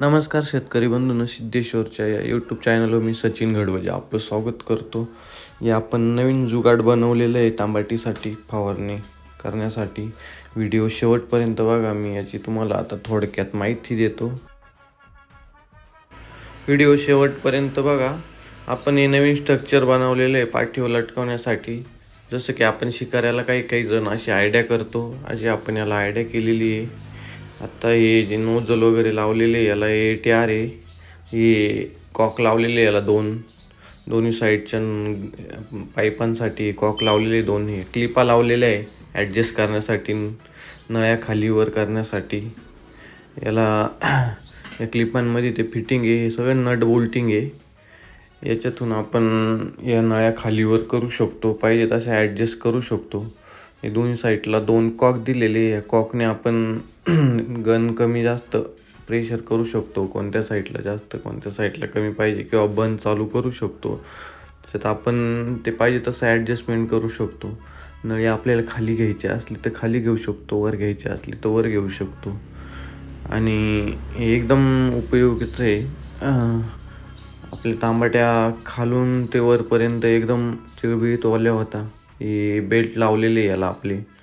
नमस्कार शेतकरी बंधून सिद्धेश्वरच्या या यूट्यूब चॅनलवर मी सचिन घडवजे आपलं स्वागत करतो. या आपण नवीन जुगाड बनवलेलं आहे तांबाटीसाठी फवारणी करण्यासाठी. व्हिडिओ शेवटपर्यंत बघा मी याची तुम्हाला आता थोडक्यात माहिती देतो. व्हिडिओ शेवटपर्यंत बघा आपण हे नवीन स्ट्रक्चर बनवलेलं आहे पाठीवर लटकवण्यासाठी. जसं की आपण शिकाऱ्याला काही काही जण अशी आयडिया करतो अशी आपण याला आयडिया केलेली आहे. आत्ता हे जे नोजल वगैरे लावलेले याला ए टी आर आहे. हे कॉक लावलेले याला दोन. दोन्ही साईडच्या पाईपांसाठी कॉक लावलेले दोन हे क्लिपा लावलेल्या आहे ॲडजस्ट करण्यासाठी नळ्या खालीवर करण्यासाठी. याला या क्लिपांमध्ये ते फिटिंग आहे हे सगळं नट बोल्टिंग आहे. याच्यातून आपण या नळ्या खालीवर करू शकतो पाहिजे तसे ॲडजस्ट करू शकतो. हे दोन्ही साईडला दोन कॉक दिलेले या कॉकने आपण गन कमी जास्त प्रेशर करू शकतो कोणत्या साईडला जास्त कोणत्या साईडला कमी पाहिजे किंवा बंद चालू करू शकतो. त्याच्यात आपण ते पाहिजे तसं ॲडजस्टमेंट करू शकतो. नळी आपल्याला खाली घ्यायची असली तर खाली घेऊ शकतो वर घ्यायची असली तर वर घेऊ शकतो. आणि हे एकदम उपयोगीचं आहे. आपल्या तांबाट्या खालून ते वरपर्यंत एकदम चिळबिळीत ओल्या होता. हे बेल्ट लावलेले याला आपले.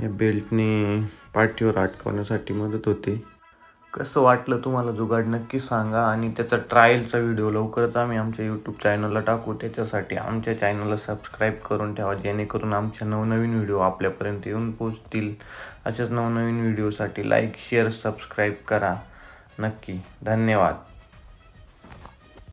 या बेल्टने पाठीवर अटकवण्यासाठी मदत होते. कसं वाटलं तुम्हाला जुगाड? नक्की सांगा आणि त्याचा ट्रायलचा व्हिडिओ लवकरच आम्ही आमच्या यूट्यूब चॅनलला टाकू. त्याच्यासाठी आमच्या चॅनलला सबस्क्राईब करून ठेवा जेणेकरून आमच्या नवनवीन व्हिडिओ आपल्यापर्यंत येऊन पोचतील अशाच नवनवीन व्हिडिओसाठी लाईक शेअर सबस्क्राईब करा. नक्की. धन्यवाद.